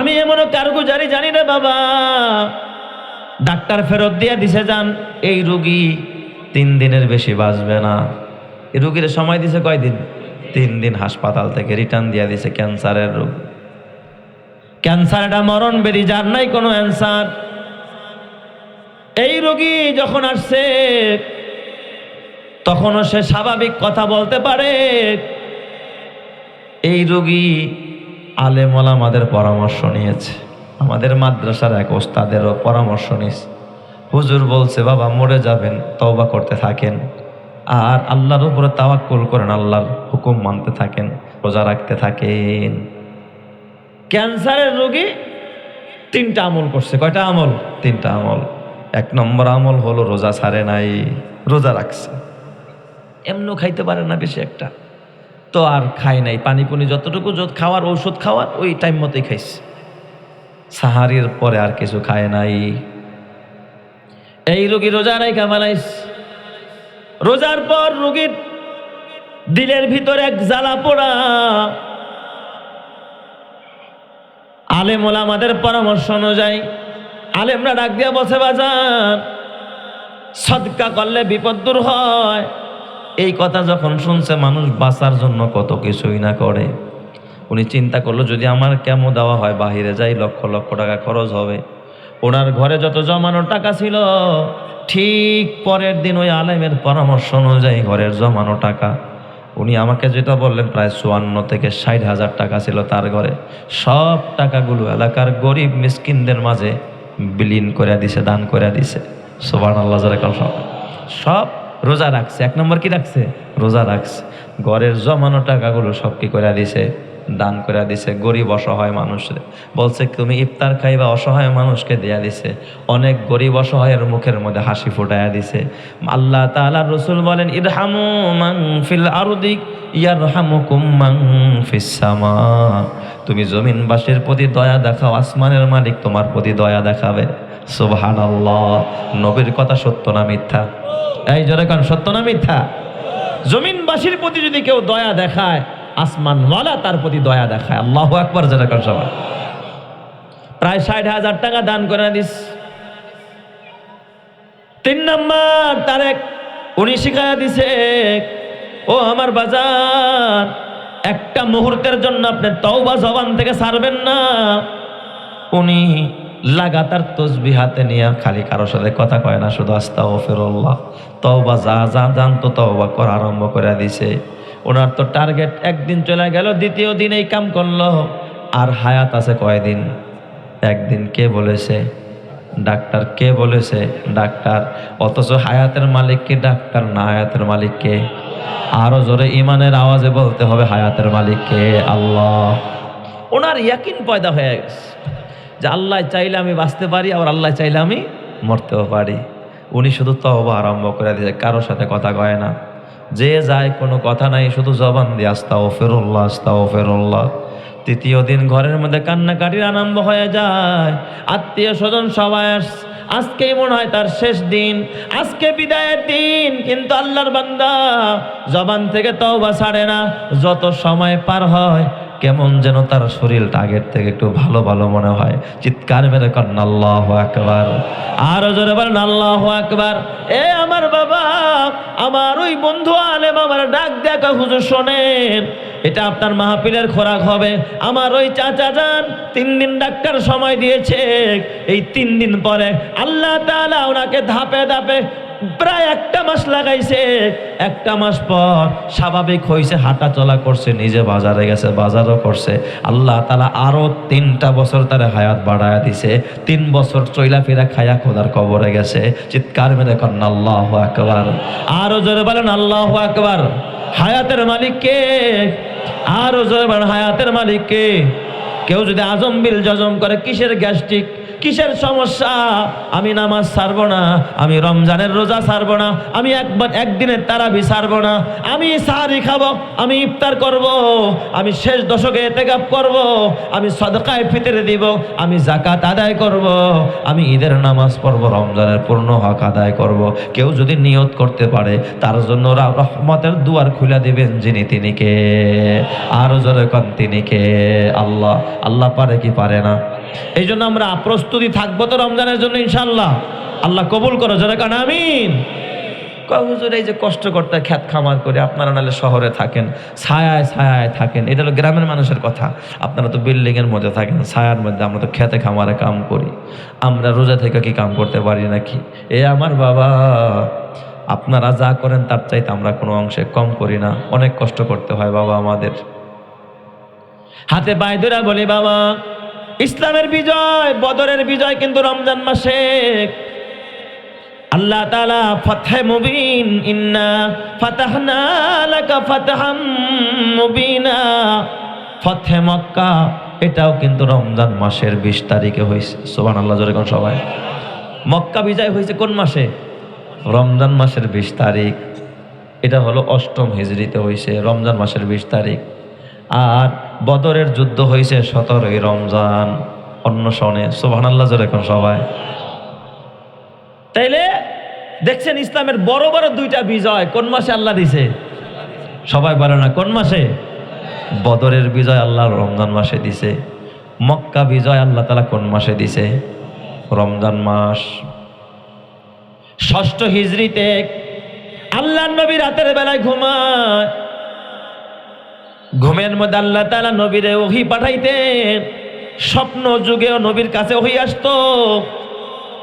আমি এমন কারগুজারি জানি না বাবা। ডাক্তার ফেরত দিয়ে দিছে যান, এই রুগী তিন দিনের বেশি বাঁচবে না। রুগীর সময় দিছে কয়দিন? তিন দিন হাসপাতাল থেকে রিটার্ন দিয়ে দিছে ক্যান্সারের রোগ। ক্যান্সার এটা মরণ বেরি যার নাই কোনো অ্যান্সার। এই রোগী যখন আসছে, তখনও সে স্বাভাবিক কথা বলতে পারে। এই রোগী আলেমল আমাদের পরামর্শ নিয়েছে। আমাদের মাদ্রাসার এক ওস্তাদেরও পরামর্শ নিয়েছে। হুজুর বলছে, বাবা, মরে যাবেন, তওবা করতে থাকেন। আর আল্লাহর উপরে তাওয়াক্কুল করেন, আল্লাহর হুকুম মানতে থাকেন, রোজা রাখতে থাকেন। ক্যান্সারের রোগী তিনটা আমল করছে। কয়টা আমল? তিনটা আমল। এক নম্বর আমল হলো, রোজা ছাড়ে নাই, রোজা রাখছে। এমনও খাইতে পারে না বেশি একটা। তো আর খায় নাই। পানি পুনি যতটুকু যত খাওয়ার ঔষধ খাওয়ার, ওই টাইম মতোই খাইছে। সাহারির পরে আর কিছু খায় নাই। এই রোগী রোজা নাই কামালাইস রোজার পর রোগীর দিলের ভিতরে এক জ্বালা পোড়া। আলেম আমাদের পরামর্শ অনুযায়ী আলেমরা ডাক দিয়া বসে বাজার। সদকা করলে বিপদ দূর হয়। এই কথা যখন শুনছে, মানুষ বাঁচার জন্য কত কিছুই না করে। উনি চিন্তা করল, যদি আমার কেমো দেওয়া হয়, বাহিরে যাই, লক্ষ লক্ষ টাকা খরচ হবে। ওনার ঘরে যত জমানো টাকা ছিল, ঠিক পরের দিন ওই আলেমের পরামর্শ অনুযায়ী ঘরের জমানো টাকা। উনি আমাকে যেটা বললেন, প্রায় চুয়ান্ন থেকে ষাট হাজার টাকা ছিল তার ঘরে। সব টাকাগুলো এলাকার গরিব মিসকিনদের মাঝে বিলীন করে দিছে, দান করে দিছে। সোবান আল্লাহ সব রোজা রাখছে। এক নম্বর কি রাখছে? রোজা রাখছে। ঘরের জমানো টাকাগুলো সব কি করে দিছে, দান করে দিছে। গরিব অসহায় মানুষের। বলছে, তুমি ইফতার খাইবা, অসহায় মানুষকে দেয়া দিছে। অনেক গরিব অসহায়ের মুখের মধ্যে হাসি ফুটাইয়া দিছে। আল্লাহ তাআলা রসুল বলেন, ইরহামু মান ফিল আরদিক ইয়ারহামুকুম মান ফিস তুমি জমিনবাসীর প্রতি দয়া দেখাও, আসমানের মালিক তোমার প্রতি দয়া দেখাবে। সুবহানাল্লাহ। নবীর কথা সত্য না মিথ্যা? এই জোরে কারণ সত্য না মিথ্যা? জমিনবাসীর প্রতি যদি কেউ দয়া দেখায়, আসমানওয়ালা তার প্রতি দয়া দেখায়। আল্লাহ একবার যারা কারণ সবাই। প্রায় ষাট হাজার টাকা দান করে দিস। তিন নম্বর তার এক উনি শিখাইয়া দিছে, ও আমার বাজার, একটা মুহূর্তের জন্য আপনি তওবা জবান থেকে ছাড়বেন না। উনি লাগাতার তসবি হাতে নিয়ে খালি কারোর সাথে কথা কয় না, শুধু আস্তা ও ফেরল্লাহ তওবা যা যা জানতো তওবা করা, আরম্ভ করে দিছে। ওনার তো টার্গেট, একদিন চলে গেল, দ্বিতীয় দিন এই কাম করল। আর হায়াত আছে কয়দিন? একদিন কে বলেছে? ডাক্তার কে বলেছে? ডাক্তার। অথচ হায়াতের মালিক কে, ডাক্তার না হায়াতের মালিক কে? আরও জোরে ইমানের আওয়াজে বলতে হবে, হায়াতের মালিক কে? আল্লাহ। ওনার ইয়াকিন পয়দা হয়ে গেছে। যে আল্লাহ চাইলে আমি বাঁচতে পারি, আবার আল্লাহ চাইলে আমি মরতেও পারি। উনি শুধু তহবা আরম্ভ করে দিয়েছে, কারোর সাথে কথা কয় না। যে যায়, কোনো কথা নাই, শুধু জবান দিয়ে আস্তা ও ফেরুল্লাহ আস্তা ও ফেরুল্লাহ তৃতীয় দিন ঘরের মধ্যে কান্নাকাটির আরম্ভ হয়ে যায়। আত্মীয় স্বজন সবাই আজকেই মনে হয় তার শেষ দিন, আজকে বিদায়ের দিন। কিন্তু আল্লাহর বান্দা জবান থেকে তওবা ছাড়ে না। যত সময় পার হয় কেমন যেন তার শরীরটা আগের থেকে একটু ভালো ভালো মনে হয়। চিৎকার মেরে করেন, আল্লাহ একবার আরও জোরে বলেন, আল্লাহ একবার এ আমার বাবা, আমার ওই বন্ধু আলেম আমার ডাক দেখা হুজুর শোনেন, এটা আপনার মাহফিলের খোরাক হবে। আমার ওই চাচা যান, তিন দিন ডাক্তার সময় দিয়েছে। এই তিন দিন পরে আল্লাহ তাআলা ওনাকে ধাপে ধাপে প্রায় একটা মাস লাগাইছে। একটা মাস পর স্বাভাবিক হয়েছে হাঁটা চলা করছে, নিজে বাজারে গেছে, বাজারও করছে। আল্লাহ তালা আরও তিনটা বছর তার হায়াত বাড়ায়া দিছে। তিন বছর চইলা ফিরা খায়া খোদার কবরে গেছে। চিৎকার মেরে কন্যা আল্লাহ আকবার। আরও জোরে বলেন, আল্লাহ আকবার। হায়াতের মালিক কে? আরও জোরে বলেন, হায়াতের মালিক কে? কেউ যদি আজম বিল জজম করে, কিসের গ্যাস্ট্রিক? কিসের সমস্যা? আমি নামাজ ছাড়বো না, আমি রমজানের রোজা ছাড়বো না, আমি একবার একদিনের তারাবি ছাড়বো না, আমি সাহারি খাব, আমি ইফতার করব, আমি শেষ দশকে এতেকাপ করব, আমি সদকায় ফিতরে দিব, আমি জাকাত আদায় করব, আমি ঈদের নামাজ পড়ব, রমজানের পূর্ণ হক আদায় করব। কেউ যদি নিয়ত করতে পারে, তার জন্য রহমতের দুয়ার খুলে দিবেন যিনি তিনি কে আরও জোরে কন তিনি কে আল্লাহ আল্লাহ পারে কি পারে না? এই জন্য আমরা প্রস্তুতি থাকব তো রমজানের জন্য ইনশাল্লাহ আল্লাহ কবুল করো, জোরে কান, আমিন। হুজুর, এই যে কষ্ট করতে খ্যাত খামার করে আপনারা নাহলে শহরে থাকেন, ছায়ায় ছায়ায় থাকেন, এটা হলো গ্রামের মানুষের কথা। আপনারা তো বিল্ডিং এর মধ্যে থাকেন, ছায়ার মধ্যে আমরা তো খেতে খামারে কাম করি। আমরা রোজা থেকে কি কাম করতে পারি নাকি? এ আমার বাবা, আপনারা যা করেন তার চাইতে আমরা কোনো অংশে কম করি না। অনেক কষ্ট করতে হয় বাবা আমাদের। হাতে পায়ে ধরে বলি, বাবা ইসলামের বিজয়, বদরের বিজয় কিন্তু রমজান মাসে। আল্লাহ তালা ফাতহে মুবিন, ইন্না ফাতাহনা ফাতহে মক্কা, এটাও কিন্তু রমজান মাসের বিশ তারিখে হয়েছে। সুবহানাল্লাহ, জোরে কোন সবাই? মক্কা বিজয় হয়েছে কোন মাসে? রমজান মাসের বিশ তারিখ। এটা হলো অষ্টম হিজড়িতে হয়েছে রমজান মাসের বিশ তারিখ। আর বদরের যুদ্ধ হয়েছে সতেরোই রমজান, অন্য সনে সুবহানাল্লাহ জোরে কোন সবাই। তাইলে দেখছেন ইসলামের বড় বড় দুইটা বিজয় কোন মাসে আল্লাহ দিছে? সবাই বলে না, কোন মাসে? বদরের বিজয় আল্লাহ রমজান মাসে দিছে। মক্কা বিজয় আল্লাহ তালা কোন মাসে দিছে? রমজান মাস। ষষ্ঠ হিজড়িতে আল্লাহ নবী রাতের বেলায় ঘুমায় ঘুমের মধ্যে আল্লাহ তালা নবীরে ওহি পাঠাইতেন। স্বপ্ন যুগেও নবীর কাছে ওহি আসত।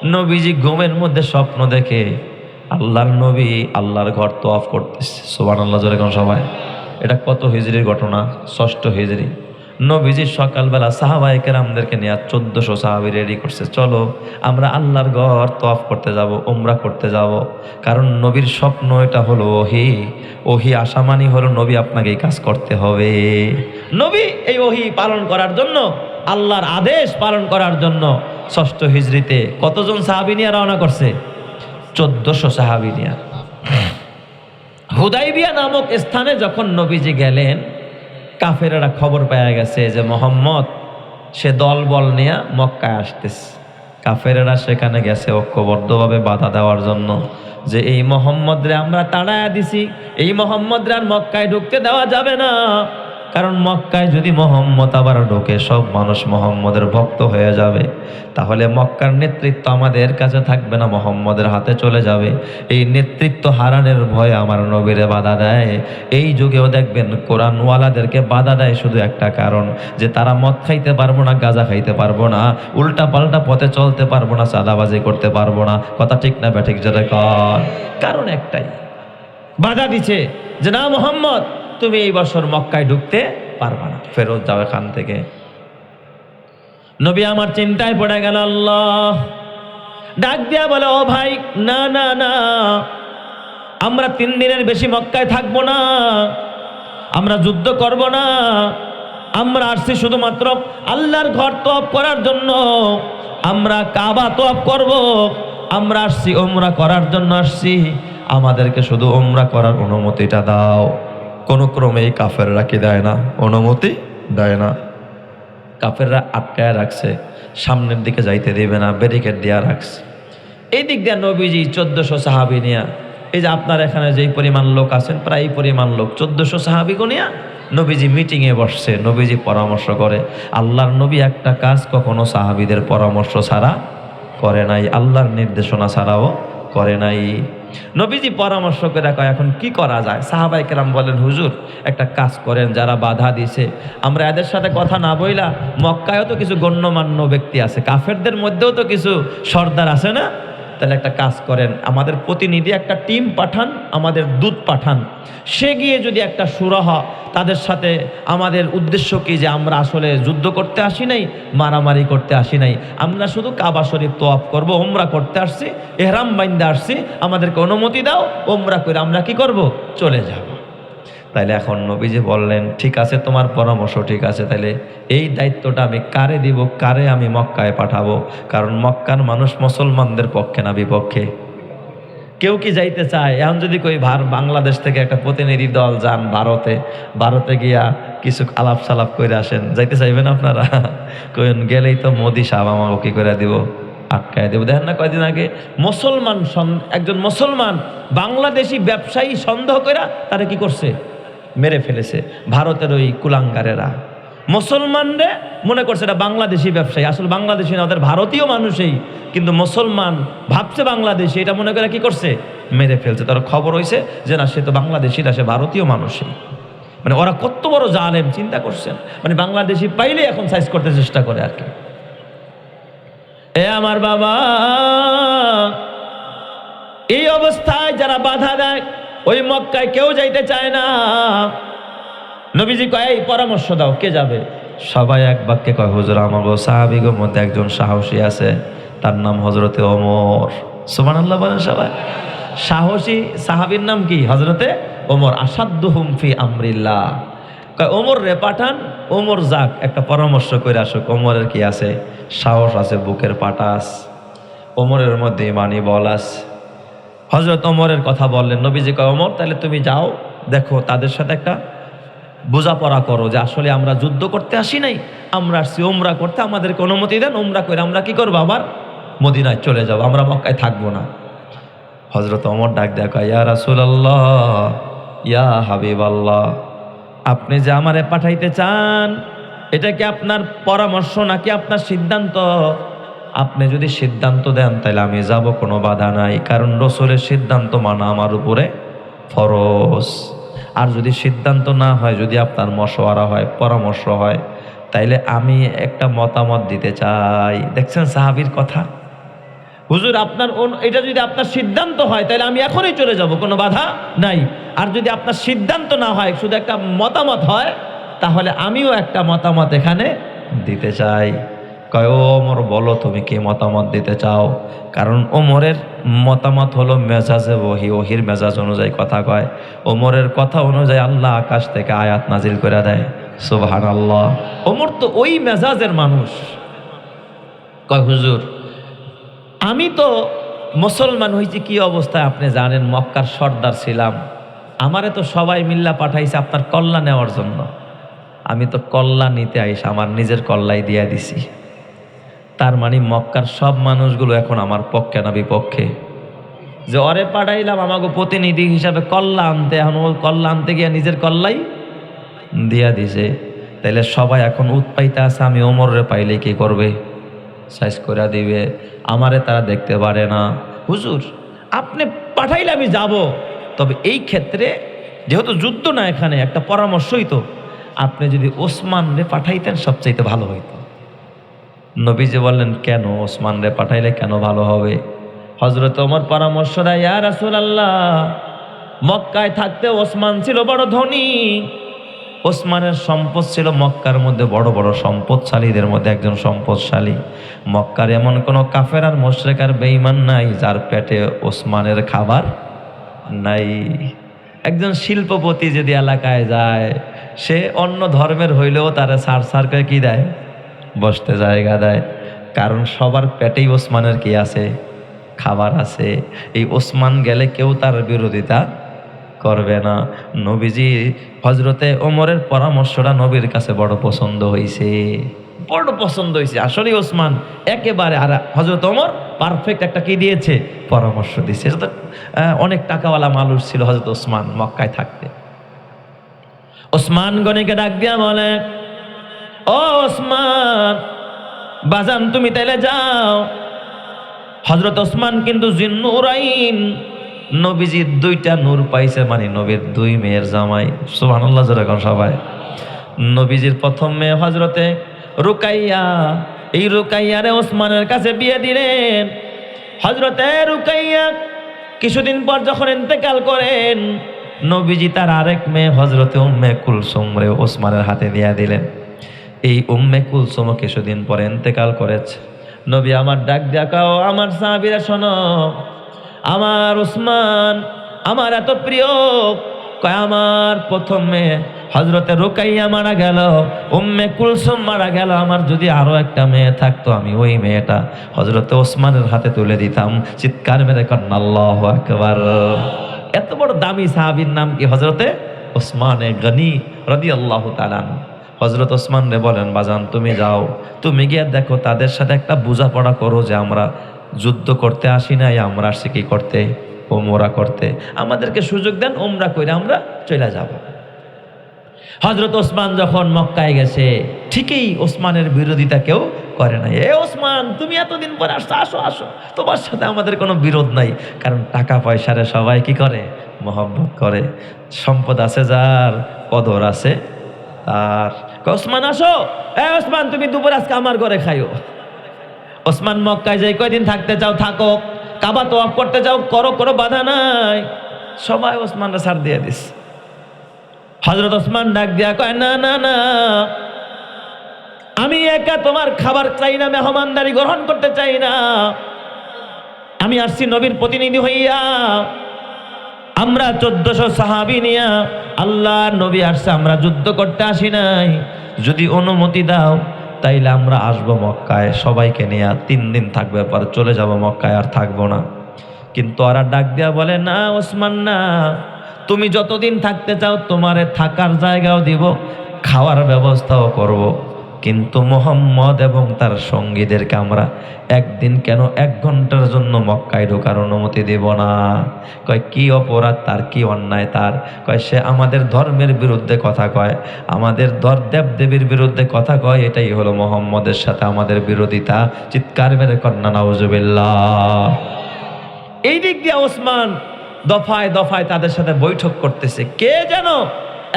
নবীজি ঘুমের মধ্যে স্বপ্ন দেখে, আল্লাহর নবী আল্লাহর ঘর তো অফ করতেছে। সোবান আল্লাহ জোরে সবাই। এটা কত হিজড়ির ঘটনা? ষষ্ঠ হিজড়ি নবীজি সকালবেলা সাহাবাই কেরামদেরকে নিয়ে চোদ্দশো সাহাবি রেডি করছে, চলো, আমরা আল্লাহর ঘর তফ করতে যাব ওমরা করতে যাব। কারণ নবীর স্বপ্ন এটা হলো ওহি। ওহি আসামানি হলো নবী আপনাকে এই কাজ করতে হবে। নবী এই ওহি পালন করার জন্য, আল্লাহর আদেশ পালন করার জন্য ষষ্ঠ হিজড়িতে কতজন সাহাবি নিয়ে রওনা করছে? চোদ্দশো সাহাবি নিয়ে। হুদাইবিয়া নামক স্থানে যখন নবীজি গেলেন কাফেরেরা খবর পাওয়া গেছে যে মোহাম্মদ, সে দল বল নিয়ে মক্কায় আসতেছে। কাফেরেরা সেখানে গেছে ঐক্যবদ্ধভাবে বাধা দেওয়ার জন্য যে এই মোহাম্মদরে আমরা তাড়ায় দিছি, এই মোহাম্মদরে আর মক্কায় ঢুকতে দেওয়া যাবে না। কারণ মক্কায় যদি মোহাম্মদ আবার ঢোকে, সব মানুষ মোহাম্মদের ভক্ত হয়ে যাবে। তাহলে মক্কার নেতৃত্ব আমাদের কাছে থাকবে না, মোহাম্মদের হাতে চলে যাবে। এই নেতৃত্ব হারানোর ভয়ে আমার নবীরে বাধা দেয়। এই যুগেও দেখবেন কোরআনওয়ালাদেরকে বাধা দেয় শুধু একটা কারণ, যে তারা মদ খাইতে পারব না, গাঁজা খাইতে পারব না উল্টা পাল্টা পথে চলতে পারব না, চাঁদাবাজি করতে পারব না। কথা ঠিক না ব্যাঠিক যেটা কর। কারণ একটাই, বাধা দিছে যে না মোহাম্মদ তুমি এই বছর মক্কায় ঢুকতে পারবা না। ফেরত যাও এখান থেকে। নবী আমার চিন্তায় পড়ে গেল, আল্লাহ। ডাক দিয়া বলে, ও ভাই, না না না। আমরা তিন দিনের বেশি মক্কায় থাকব না। আমরা যুদ্ধ করব না। আমরা আসছি শুধুমাত্র আল্লাহর ঘর তপ করার জন্য। আমরা কাবা তপ করব। আমরা আসছি ওমরা করার জন্য আসছি। আমাদেরকে শুধু ওমরা করার অনুমতিটা দাও। কোনো ক্রমেই কাফেররা কি দেয় না? অনুমতি দেয় না। কাফেররা আটকায় রাখছে, সামনের দিকে যাইতে দেবে না ব্যারিকেড দেওয়া রাখছে। এই দিক দিয়ে নবীজি চোদ্দশো সাহাবি নিয়া, এই যে আপনার এখানে যেই পরিমাণ লোক আছেন প্রায় পরিমাণ লোক। চোদ্দশো সাহাবি নিয়া নবীজি মিটিংয়ে বসছে, নবীজি পরামর্শ করে। আল্লাহর নবী একটা কাজ কখনো সাহাবিদের পরামর্শ ছাড়া করে নাই, আল্লাহর নির্দেশনা ছাড়াও করে নাই। নবীজি পরামর্শ করে কয়, এখন কি করা যায়? সাহাবাই কেরাম বলেন, হুজুর, একটা কাজ করেন, যারা বাধা দিছে। আমরা এদের সাথে কথা না বইলা মক্কায়ও তো কিছু গণ্যমান্য ব্যক্তি আছে। কাফেরদের মধ্যেও তো কিছু সর্দার আছে না? তাহলে একটা কাজ করেন, আমাদের প্রতিনিধি একটা টিম পাঠান, আমাদের দুধ পাঠান। সে গিয়ে যদি একটা সুরাহ তাদের সাথে, আমাদের উদ্দেশ্য কি যে আমরা আসলে যুদ্ধ করতে আসি নাই, মারামারি করতে আসি নাই, আমরা শুধু কাবা শরীফ তোয়াফ করব ওমরা করতে আসছি, এহরাম বাইন্দা আসছি, আমাদেরকে অনুমতি দাও ওমরা করে আমরা কি করব? চলে যাব তাইলে এখন নবীজি বললেন, ঠিক আছে, তোমার পরামর্শ ঠিক আছে, তাইলে এই দায়িত্বটা আমি কারে দিব, কারে আমি মক্কায় পাঠাবো? কারণ মক্কার মানুষ মুসলমানদের পক্ষে না, বিপক্ষে। কেউ কি যাইতে চায়? এখন যদি কই ভার, বাংলাদেশ থেকে একটা প্রতিনিধি দল যান ভারতে ভারতে গিয়া কিছু আলাপ সালাপ করে আসেন, যাইতে চাইবেন আপনারা? কইন, গেলেই তো মোদি সাহেব আমাকে কি করে দিব? আটকায় দেবো। দেখেন না কয়দিন আগে, মুসলমান একজন মুসলমান বাংলাদেশি ব্যবসায়ী সন্দেহ করে তারা কি করছে? মেরে ফেলেছে ভারতের ওই কুলাঙ্গারেরা। মুসলমানরে মনে করছে এটা বাংলাদেশি ব্যবসায়ী। আসলে বাংলাদেশি না, ওদের ভারতীয় মানুষই কিন্তু মুসলমান ভাবছে বাংলাদেশি। এটা মনে করে কি করছে? মেরে ফেলছে। তার খবর হয়েছে যে না, সে তো বাংলাদেশি না, সে ভারতীয় মানুষই। মানে ওরা কত বড় জালেম, চিন্তা করছেন? মানে বাংলাদেশি পাইলে এখন সাইজ করতে চেষ্টা করে আর কি। এ আমার বাবা, এই অবস্থায় যারা বাধা দেয় ওই মক্কায় কেউ যাইতে চায় না। নবীজি কয়, এই পরামর্শ দাও, কে যাবে? সবাই এক বাক্যে কয়, হুজুর, আমার সাহাবিগের মধ্যে একজন সাহসী আছে, তার নাম হজরতে ওমর। সুমান আল্লাহ বলেন সবাই। সাহসী সাহাবীর নাম কি? হজরতে ওমর। আসাদ্দ হুমফি আমরিল্লাহ। কয়, ওমর রে পাঠান, ওমর যাক, একটা পরামর্শ করে আসুক, ওমরের কি আছে? সাহস আছে, বুকের পাটাস, ওমরের মধ্যে ইমানি বল আছে। হজরত অমরের কথা বললেন, নবীজি কয় অমর তাহলে তুমি যাও, দেখো তাদের সাথে একটা বোঝাপড়া করো যে আসলে আমরা যুদ্ধ করতে আসি নাই, আমরা আসছি ওমরা করতে, আমাদেরকে অনুমতি দেন ওমরা করে আমরা কি করব? আবার মদিনায় চলে যাব, আমরা মক্কায় থাকব না। হজরত অমর ডাক দেখা ইয়া রাসূলুল্লাহ, ইয়া হাবিব আল্লাহ আপনি যে আমারে পাঠাইতে চান, এটা কি আপনার পরামর্শ নাকি আপনার সিদ্ধান্ত? আপনি যদি সিদ্ধান্ত দেন, তাহলে আমি যাব, কোনো বাধা নাই। কারণ রসুলের সিদ্ধান্ত মানা আমার উপরে ফরজ। আর যদি সিদ্ধান্ত না হয়, যদি আপনার মশওয়ারা হয়, পরামর্শ হয়, তাইলে আমি একটা মতামত দিতে চাই। দেখছেন সাহাবির কথা? হুজুর, আপনার এটা যদি আপনার সিদ্ধান্ত হয় তাহলে আমি এখনই চলে যাব, কোনো বাধা নাই। আর যদি আপনার সিদ্ধান্ত না হয়, শুধু একটা মতামত হয়, তাহলে আমিও একটা মতামত এখানে দিতে চাই। কয় ওমর, বলো তুমি কি মতামত দিতে চাও? কারণ ওমরের মতামত হলো মেজাজে ওহি ওহির মেজাজ অনুযায়ী কথা কয়। ওমরের কথা অনুযায়ী আল্লাহ আকাশ থেকে আয়াত নাজিল করে দেয়। সুবহান আল্লাহ ওমর তো ওই মেজাজের মানুষ। কয়, হুজুর, আমি তো মুসলমান হয়েছি কি অবস্থায় আপনি জানেন? মক্কার সর্দার ছিলাম। আমারে তো সবাই মিল্লা পাঠাইছে আপনার কল্লা নেওয়ার জন্য। আমি তো কল্লা নিতে আইস, আমার নিজের কল্লাই দিয়া দিছি। তার মানে মক্কার সব মানুষগুলো এখন আমার পক্ষে না বিপক্ষে। যে অরে পাঠাইলাম আমাকে প্রতিনিধি হিসাবে কল্লা আনতে, এখন ও কল্লা আনতে গিয়ে নিজের কল্লাই দিয়া দিছে। তাইলে সবাই এখন উৎপাইতে আছে, আমি ওমরে পাইলে কি করবে? সাইজ করে দিবে। আমারে তারা দেখতে পারে না। হুজুর, আপনি পাঠাইলে আমি যাব। তবে এই ক্ষেত্রে যেহেতু যুদ্ধ না এখানে, একটা পরামর্শই তো। আপনি যদি ওসমান রে পাঠাইতেন, সবচাইতে ভালো হইতো। নবীজি বললেন, কেন? ওসমান রে পাঠাইলে কেন ভালো হবে? হজরত ওমর পরামর্শ দেয়, ইয়া রাসূলুল্লাহ, মক্কায় থাকতে ওসমান ছিল বড় ধনী। ওসমানের সম্পদ ছিল মক্কার মধ্যে বড় বড় সম্পদশালীদের মধ্যে একজন সম্পদশালী। মক্কার এমন কোনো কাফের আর মোশরেক আর বেঈমান নাই, যার পেটে ওসমানের খাবার নাই। একজন শিল্পপতি যদি এলাকায় যায়, সে অন্য ধর্মের হইলেও তারা সার সার করে কি দেয়? বসতে জায়গা দেয়। কারণ সবার পেটেই ওসমানের কি আছে? খাবার আছে। এই ওসমান গেলে কেউ তার বিরোধিতা করবে না। নবীজি হজরতে ওমরের পরামর্শটা নবীর কাছে বড় পছন্দ হয়েছে বড় পছন্দ হয়েছে আসলে ওসমান একেবারে আর হজরত ওমর পারফেক্ট একটা কি দিয়েছে? পরামর্শ দিয়েছে। অনেক টাকাওয়ালা মানুষ ছিল হজরত ওসমান মক্কায় থাকতে। ওসমান গনিকে ডাক দিয়া বলে ওসমান, বাজান, তুমি তাইলে যাও। হজরত ওসমান কিন্তু জিন্নুরাইন নবীজির দুইটা নূর পাইছে মানে নবীর দুই মেয়ের জামাই। সুবহানাল্লাহ যেরকম সবাই। নবীজির প্রথম মেয়ে হজরতে রুকাইয়া। এই রুকাইয়ারে ওসমানের কাছে বিয়ে দিলেন। হজরতে রুকাইয়া কিছুদিন পর যখন ইন্তেকাল করেন, নবীজি তার আরেক মেয়ে হজরতে উম্মে কুলসুম রে ওসমানের হাতে দিয়া দিলেন। এই উম্মে কুলসুম কিছুদিন পরে ইন্তেকাল করেছে। নবী আমার ডাক দেখাও আমার সাহাবিরা শোনো, আমার উসমান আমার এত প্রিয়। আমার প্রথমে হজরতে রোকাইয়া মারা গেল, উম্মে কুলসুম মারা গেল। আমার যদি আরও একটা মেয়ে থাকতো, আমি ওই মেয়েটা হজরতে ওসমানের হাতে তুলে দিতাম। চিৎকার মেরে কন্যা আল্লাহ একবার এত বড় দামি সাহাবীর নাম কি হজরতে ওসমানে গনি রদি আল্লাহ তালান হজরত ওসমান রে বলেন, বাজান, তুমি যাও। তুমি গিয়ে দেখো, তাদের সাথে একটা বোঝাপড়া করো যে আমরা যুদ্ধ করতে আসি নাই, আমরা আসছি কি করতে? ওমরা করতে। আমাদেরকে সুযোগ দেন, ওমরা করে আমরা চলে যাব। হজরত ওসমান যখন মক্কায় গেছে, ঠিকই ওসমানের বিরোধিতা কেউ করে নাই। এ ওসমান, তুমি এতদিন পরে আসছো, আসো আসো। তোমার সাথে আমাদের কোনো বিরোধ নাই। কারণ টাকা পয়সারে সবাই কি করে? মহব্বত করে। সম্পদ আছে যার, কদর আছে আর ওসমান, আসো। এ, ওসমান, তুমি দুপুর আজকে আমার ঘরে খাইও। ওসমান মক্কায় যাই কয়দিন থাকতে চাও থাকো কাবা তো অফ করতে চাও করো করো বাধা নাই। সবাই ওসমানরা ছাড় দিয়ে দিস। হজরত ওসমান ডাক দিয়া কয়, না না না। আমি একা তোমার খাবার চাই না, মেহমানদারি গ্রহণ করতে চাই না। আমি আসছি নবীর প্রতিনিধি হইয়া। আমরা চোদ্দশো সাহাবি নিয়া আল্লাহ নবী আসছে, আমরা যুদ্ধ করতে আসি নাই। যদি অনুমতি দাও, তাইলে আমরা আসব মক্কায়। সবাইকে নিয়ে তিন দিন থাকবে, পর চলে যাব মক্কায়, আর থাকব না। কিন্তু ওরা ডাক দিয়া বলে, না ওসমান, না। তুমি যতদিন থাকতে চাও, তোমারে থাকার জায়গাও দিব, খাওয়ার ব্যবস্থাও করব। কিন্তু মোহাম্মদ এবং তার সঙ্গীদেরকে আমরা একদিন কেন এক ঘণ্টার জন্য মক্কায় ঢোকার অনুমতি দেব না? কয়, কি অপরাধ? তার কি অন্যায় তার? কয়, সে আমাদের ধর্মের বিরুদ্ধে কথা কয়, আমাদের ধর দেব দেবীর বিরুদ্ধে কথা কয়, এটাই হলো মোহাম্মদের সাথে আমাদের বিরোধিতা। চিৎকার মেরে কন্যা নওজুবিল্লাহ এই দিক দিয়ে ওসমান দফায় দফায় তাদের সাথে বৈঠক করতেছে। কে যেন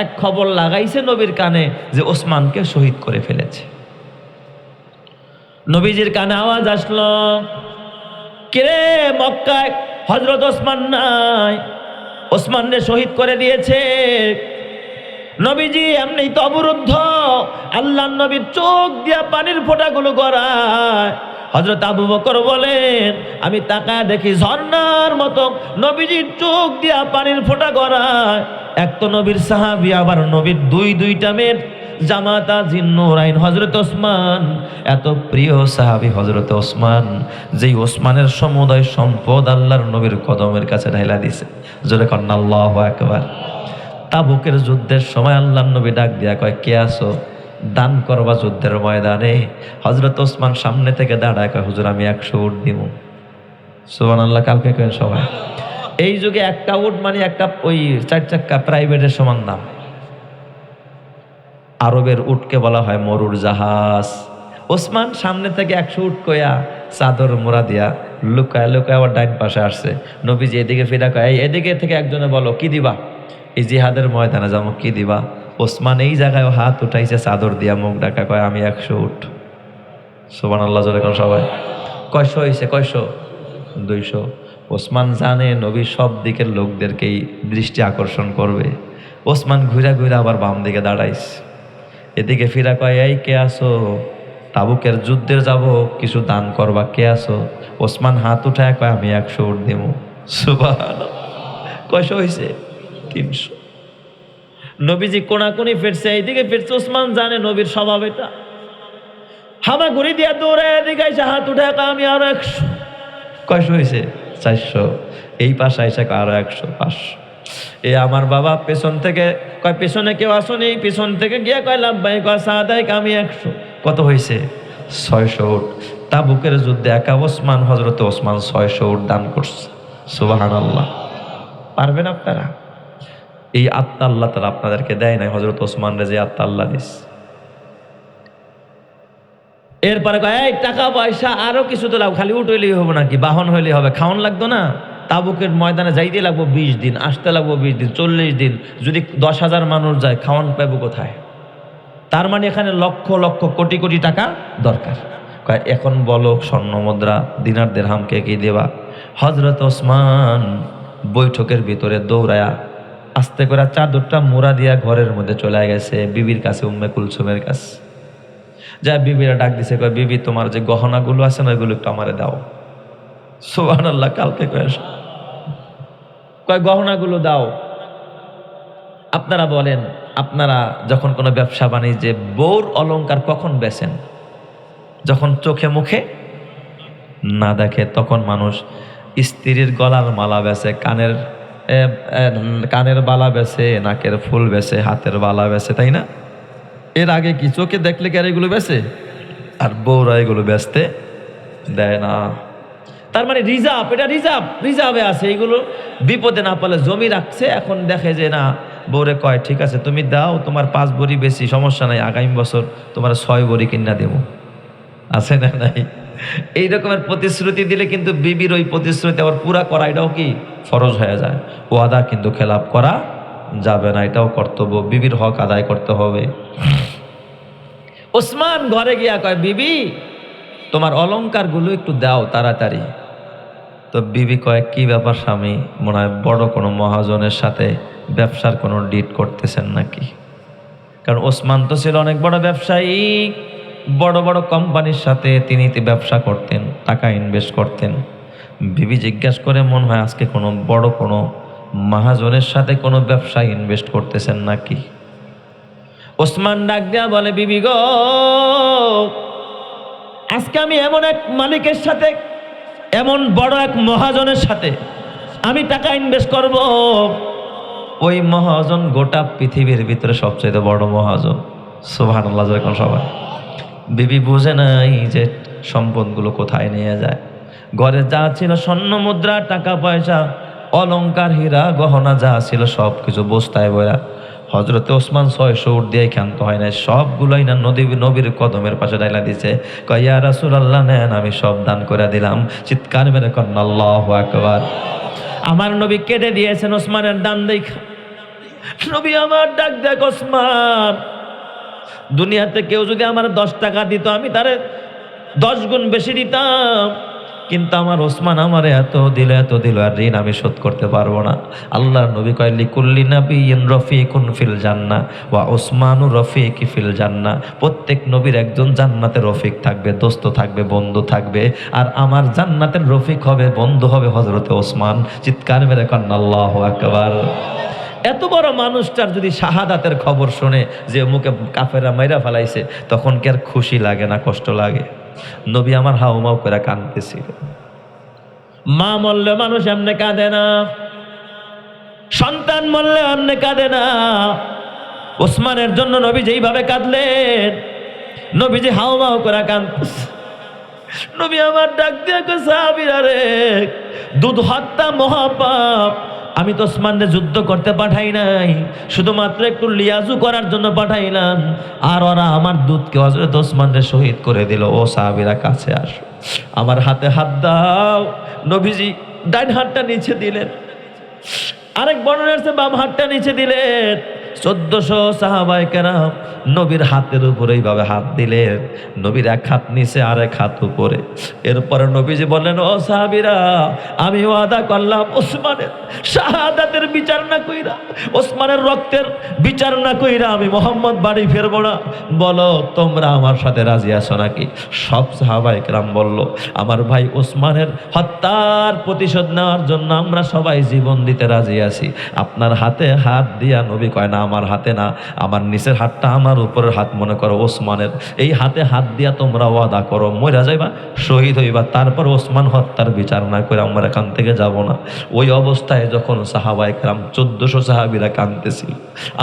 এক খবর লাগাইছে নবীর কানে যে ওসমানকে শহীদ করে ফেলেছে। নবীজির কানে আওয়াজ আসলো কিরে মক্কায়? হজরত ওসমান নাই। ওসমানরে শহীদ করে দিয়েছে। নবীজি এমনি তো অবরুদ্ধ। আল্লাহ নবীর চোখ দিয়া পানির ফোঁটাগুলো গড়ায়। হজরত আবু বকর বলেন, আমি তাকায় দেখি ঝর্ণার মতো নবীজির চোখ দিয়া পানির ফোঁটা গড়ায়। এক তো নবীর সাহাবি, আবার নবীর দুই দুইটা মেয়ের জামাতা জিন্নুরাইন হজরত ওসমান, এত প্রিয় সাহাবি হজরত ওসমান, যেই ওসমানের সমুদয় সম্পদ আল্লাহর নবীর কদমের কাছে ঢাইলা দিছে জোরে কন্যা আল্লাহ একবার তাবুকের যুদ্ধের সময় আল্লাহ নবী ডাক দিয়া কয়, কে আসো দান করবা যুদ্ধের ময়দানে। হজরত ওসমান সামনে থেকে দাঁড়ায় কয় হুজুর আমি একশো উঠ দিব সুবান আল্লাহ কালকে কেন সবাই। এই যুগে একটা উট মানে একটা ওই চার চাক্কা প্রাইভেটের সমান দাম। আরবের উটকে বলা হয় মরুর জাহাজ। ওসমান সামনে থেকে একশো উট কয়া চাদর মোড়া দিয়া লুকায় লুকায় আবার ডাইন পাশে আসছে। নবীজি এদিকে ফিরা কয় "এই, এদিকে থেকে একজনে বলো কি দিবা? এই জিহাদের ময়দানে যাব কি দিবা? ওসমান এই জায়গায় হাত উঠাইছে, চাদর দিয়া মুখ ডাকা কয়, আমি একশো উঠ। সোবান আল্লাহ জোরে সবাই। কয়শো হয়েছে কয়শো? দুইশো। ওসমান জানে নবী সব দিকের লোকদেরকেই দৃষ্টি আকর্ষণ করবে। ওসমান ঘুরা ঘুরা আবার বাম দিকে দাঁড়াইছে। এদিকে ফিরা কয়, এই কে আসো তাবুকের যুদ্ধের যাব, কিছু দান করবা, কে আসো ওসমান হাত উঠায় কয়, আমি একশো উঠ দিব সুবাহ কয়শো হয়েছে তিনশো। নবীজি কোনাকুনি ফিরছে, এইদিকে ফিরছে ওসমান জানে নবীর স্বভাব এটা। হামা ঘুরি দিয়া দৌড়ে এদিকে আইসা হাত উঠে আমি আরও একশো। কয়শো হয়েছে চারশো। এই পাশে কয়, আরও একশো, পাঁচশো। এ আমার বাবা পেছন থেকে, কয়, পেছনে কেউ আসুন? এই পেছন থেকে গিয়ে কয় লাভবাই কয় সাদাই আমি একশো। কত হয়েছে? ছয়শো উঠ। তাবুকের যুদ্ধে একা ওসমান হজরত ওসমান ছয়শো উঠ দান করছে। সুবাহান আল্লাহ পারবেন আপনারা? এই আত্মা আল্লাহ তালা আপনাদেরকে দেয় নাই হজরত ওসমান রে যে আত্মা আল্লাহ দিস এরপরে এই টাকা পয়সা আরও কিছু তো লাভ খালি উঠ হইলেই হবে নাকি, বাহন হইলেই হবে খাওয়ান লাগতো না? তাবুকের ময়দানে যাইতে লাগবো বিশ দিন, আসতে লাগবো বিশ দিন, চল্লিশ দিন, যদি দশ হাজার মানুষ যায় খাওয়ান পাবো কোথায়? তার মানে এখানে লক্ষ লক্ষ, কোটি কোটি টাকা দরকার। এখন বলো, স্বর্ণ মুদ্রা দিনার দেড়হাম কে কি দেবা? হজরত ওসমান বৈঠকের ভিতরে দৌড়ায়া আস্তে করে চাদরটা মোড়া দিয়া ঘরের মধ্যে চলে গেছে, বিবির কাছে, উম্মে কুলসুমের কাছে। যা বিবিরা ডাক দিছে, কয়, বিবি, তোমার যে গহনাগুলো আছে না, ওইগুলো একটু আমারে দাও। সোহান আল্লাহ কালকে কয়, আসো। কয়, গহনাগুলো দাও। আপনারা বলেন, আপনারা যখন কোনো ব্যবসা বাণিজ্যে বউর অলংকার কখন বেচেন যখন চোখে মুখে না দেখে, তখন মানুষ স্ত্রীর গলার মালা বেচে কানের কানের বালা বেছে, নাকের ফুল বেচে হাতের বালা বেছে, তাই না? এর আগে কি চোখে দেখলে কি আর এগুলো বেচে আর বউরা এগুলো বেচতে দেয় না। তার মানে রিজার্ভ, এটা রিজার্ভ, রিজার্ভে আছে এগুলো। বিপদে না পালে জমি রাখছে, এখন দেখে যে না, বউরে কয়, ঠিক আছে, তুমি দাও, তোমার পাঁচ বড়ি বেশি, সমস্যা নাই, আগামী বছর তোমার ছয় বড়ি কিনা দেবো। আছে না নাই? এই রকমের প্রতিশ্রুতি দিলে কিন্তু বিবির ওই প্রতিশ্রুতি আবার পুরা করা, এটাও কি ফরজ হয়ে যায়? ওয়াদা কিন্তু খেলাপ করা যাবে না, এটাও কর্তব্য। বিবির হক আদায় করতে হবে। ওসমান ঘরে গিয়া কয়, বিবি, তোমার অলংকারগুলো একটু দাও তাড়াতাড়ি। তো বিবি কয়, কি ব্যাপার স্বামী, মনে হয় বড় কোনো মহাজনের সাথে ব্যবসার কোনো ডিট করতেছেন নাকি? কারণ ওসমান তো ছিল অনেক বড় ব্যবসায়ী বড় বড় কোম্পানির সাথে তিনি ব্যবসা করতেন, টাকা ইনভেস্ট করতেন। বিবি জিজ্ঞেস করে মনে হয় আজকে কোনো বড় কোনো মহাজনের সাথে কোনো ব্যবসায় ইনভেস্ট করতেছেন নাকি? ওসমান ডাক দেয়া বলে, বিবি গো, আজকে আমি এমন এক মালিকের সাথে, এমন বড় এক মহাজনের সাথে আমি টাকা ইনভেস্ট করব। ওই মহাজন গোটা পৃথিবীর ভিতরে সবচেয়ে বড় মহাজন। সোভান সবাই। বিবি বুঝে নাই যে সম্পদগুলো কোথায় নিয়ে যায়। ঘরে যা ছিল স্বর্ণ মুদ্রা, টাকা পয়সা অলংকার হীরা, গহনা, যা ছিল সব কিছু বস্তায় বয়া হজরতে ওসমান ছয়শো উঠ দিয়ে ক্ষান্ত হয় না সবগুলোই না নদী, নবীর কদমের পাশে ডাইলা দিছে। কয়া রাসুল আল্লাহ নেন, আমি সব দান করে দিলাম। চিৎকার মেরে করেন আল্লাহ একবার আমার নবী কেটে দিয়েছেন ওসমানের দান দেখা নবী আমার ডাক দেখ, ওসমান। দুনিয়াতে কেউ যদি আমার দশ টাকা দিত, আমি তারে দশ গুণ বেশি দিতাম। কিন্তু আমার ওসমান আমার এত দিল এত দিল, আর ঋণ আমি শোধ করতে পারব না। আল্লাহর নবী কয়, লিকুল্লি নাবিয়িন রফিকুন ফিল জান্না ওয়া ওসমানু রফিক ফিল জান্না। প্রত্যেক নবীর একজন জান্নাতের রফিক থাকবে, দোস্ত থাকবে, বন্ধু থাকবে। আর আমার জান্নাতের রফিক হবে, বন্ধু হবে হজরতে ওসমান। চিৎকার মেরে কন্যা আল্লাহ আকবার। এত বড় মানুষটার যদি শাহাদাতের খবর শুনে যে মুখে কাফেরা মাইরা ফেলাইছে, তখন কি আর খুশি লাগে না, কষ্ট লাগে? নবী আমার হাউমাউ করে কাঁদতেছিল। মা মরলে মানুষ এমনি কাঁদে না, সন্তান মরলে এমনি কাঁদে না। ওসমানের জন্য নবী যেইভাবে কাঁদলেন, নবী যে হাউমাউ করে কাঁদতেছে। নবী আমার ডাক দিয়ে রে, দুধ হত্যা মহাপাপ আমি তো ওসমানরে যুদ্ধ করতে পাঠাই নাই, শুধুমাত্র একটু লিয়াজু করার জন্য পাঠাইলাম। আর ওরা আমার দুধকে হজরত ওসমানরে শহীদ করে দিল। ও সাহাবিরা কাছে আসো। আমার হাতে হাত দাও। নবীজি ডাইন হাতটা নিচে দিলেন। আরেক বর্ণনা বাম হাতটা নিচে দিলেন। চোদ্দশো সাহাবাই কেরাম নবীর হাতের উপরে এইভাবে হাত দিলেন। নবীর এক হাত নিচে, আর এক হাত উপরে। এরপরে নবীজি বললেন, ও সাহাবিরা, আমি ওয়াদা করলাম ওসমানের শাহাদাতের বিচার না কইরা, ওসমানের রক্তের বিচার না কইরা আমি মোহাম্মদ বাড়ি ফিরবো না। বলো, তোমরা আমার সাথে রাজি আছো নাকি? সব সাহাবাই কেরাম বলল, আমার ভাই ওসমানের হত্যার প্রতিশোধ নেওয়ার জন্য আমরা সবাই জীবন দিতে রাজি আছি। আপনার হাতে হাত দিয়া নবী কয়, না আমার হাতে না, আমার নিচের হাতটা আমার উপরের হাত, মনে করো ওসমানের। এই হাতে হাত দিয়া তোমরা ওয়াদা করো মরা যাইবা, শহীদ হইবা, তারপর ওসমান হত্যার বিচার না করে আমরা এখান থেকে যাব না। ওই অবস্থায় যখন সাহাবাই কালাম চোদ্দশো সাহাবিরা কাঁদতেছিল।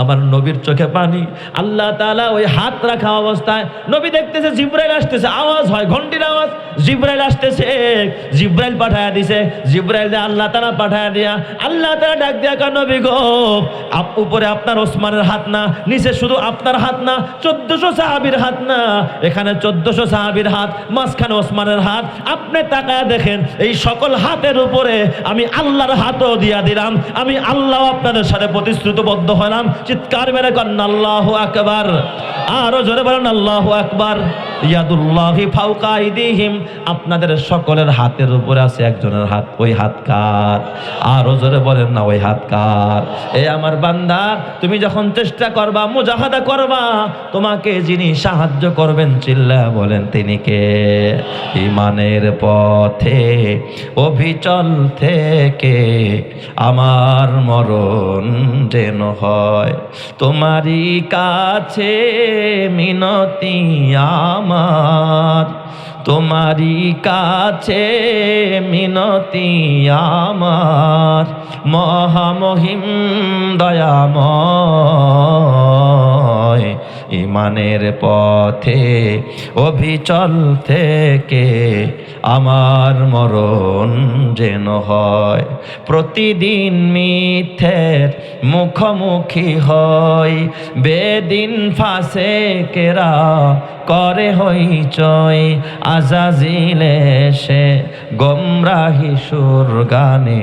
আমার নবীর চোখে পানি, আল্লাহ তাআলা ওই হাত রাখা অবস্থায়, নবী দেখতেছে, জিব্রাইল আসতেছে, আওয়াজ হয় ঘন্টির আওয়াজ, জিব্রাইল আসতেছে, জিব্রাইল পাঠায়া দিছে, জিব্রাইল আল্লাহ তালা পাঠায়া দিয়া, আল্লাহ তাআলা ডাক দিয়া নবী গো উপরে আপনার ওসমানের হাত না, নিচে শুধু আপনার হাত না, চোদ্দশো সাহাবির হাত না। এখানে চোদ্দশো সাহাবির হাত, মাঝখানে ওসমানের হাত। আপনি তাকায় দেখেন, এই সকল হাতের উপরে আমি আল্লাহর হাতও দিয়া দিলাম, আমি আল্লাহ আপনাদের সাথে প্রতিশ্রুতবদ্ধ হলাম। চিৎকার মেরে কন্যা আল্লাহ আকবার। আরও জোরে বলেন, আল্লাহ আকবার। ইয়াদুল্লাহি আইদিহিম। আপনাদের সকলের হাতের উপরে আছে একজনের হাত। ওই হাত কার? আরও জোরে বলেন না, ওই হাত কার? এ আমার বান্দা, তুমি যখন চেষ্টা করবা, মুজাহাদা করবা, তোমাকে যিনি সাহায্য করবেন চিল্লা বলেন, তিনি কে? ইমানের পথে, অভিচল থেকে আমার মরণ যেন হয়। তোমারই কাছে মিনতি আমার। তোমারই কাছে মিনতি আমার। মহামহিম দয়াময়, ইমানের পথে অভিচল থেকে আমার মরণ যেন হয়। প্রতিদিন মিথ্যের মুখোমুখি হয় বেদিন ফাঁসে কেরা করে হইচই আজাজিলে সে গোমরাহি সুর গানে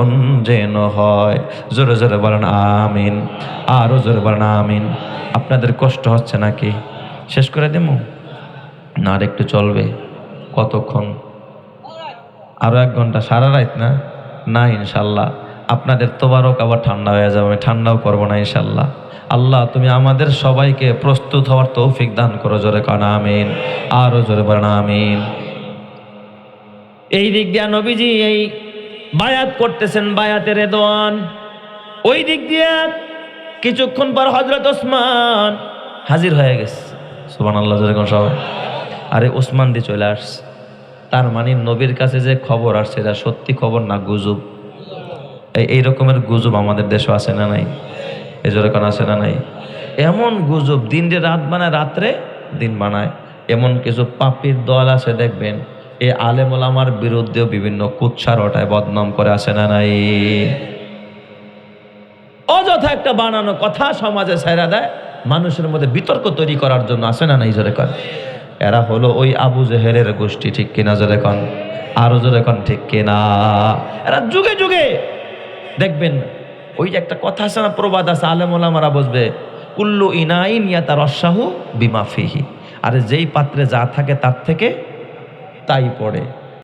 যেন হয়। জোরে জোরে বলেন আমিন। আরও জোরে বলেন আমিন। আপনাদের কষ্ট হচ্ছে নাকি? শেষ করে দেবো না, আর একটু চলবে। কতক্ষণ? আরও এক ঘণ্টা, সারা রাত না? না, ইনশাল্লাহ। আপনাদের তোবারক আবার ঠান্ডা হয়ে যাবে ঠান্ডাও করব না, ইনশাল্লাহ। আল্লাহ, তুমি আমাদের সবাইকে প্রস্তুত হওয়ার তৌফিক দান করো, জোরে কানা আমিন। আরও জোরে বলেন আমিন। এই দিক দিয়ে নবীজি, এই বায়াত করতেছেন বায়াতের দোয়ান ওই দিক দিয়ে কিছুক্ষণ পর হজরত ওসমান হাজির হয়ে গেছে। সুবান আল্লাহ সবাই। আরে ওসমান দিয়ে চলে আসছে। তার মানে নবীর কাছে যে খবর আসছে, এটা সত্যি খবর না গুজব? এই রকমের গুজব আমাদের দেশে আছে না নাই? এই জোরে কোন আছে না নাই? এমন গুজব দিন যে রাত বানায়, রাত্রে দিন বানায়। এমন কিছু পাপির দল আছে, দেখবেন এই আলেমুল আমার বিরুদ্ধেও বিভিন্ন কুৎসার ওটায় বদনাম করে আসে না নাই? অযথা একটা বানানো কথা সমাজে ছেড়া দেয়, মানুষের মধ্যে বিতর্ক তৈরি করার জন্য আসে না নাই জোরে কন? এরা হলো ওই আবু জেহেরের গোষ্ঠী, ঠিক কিনা জোরে কন? আরও জোরে কন, ঠিক কিনা? এরা যুগে যুগে দেখবেন, ওই যে একটা কথা আছে না, প্রবাদ আছে আলেমোলামারা বসবে কুল্লু ইনাইন ইয়া তার অসাহু বিমা ফিহি। আরে যেই পাত্রে যা থাকে তার থেকে তাই পড়ে।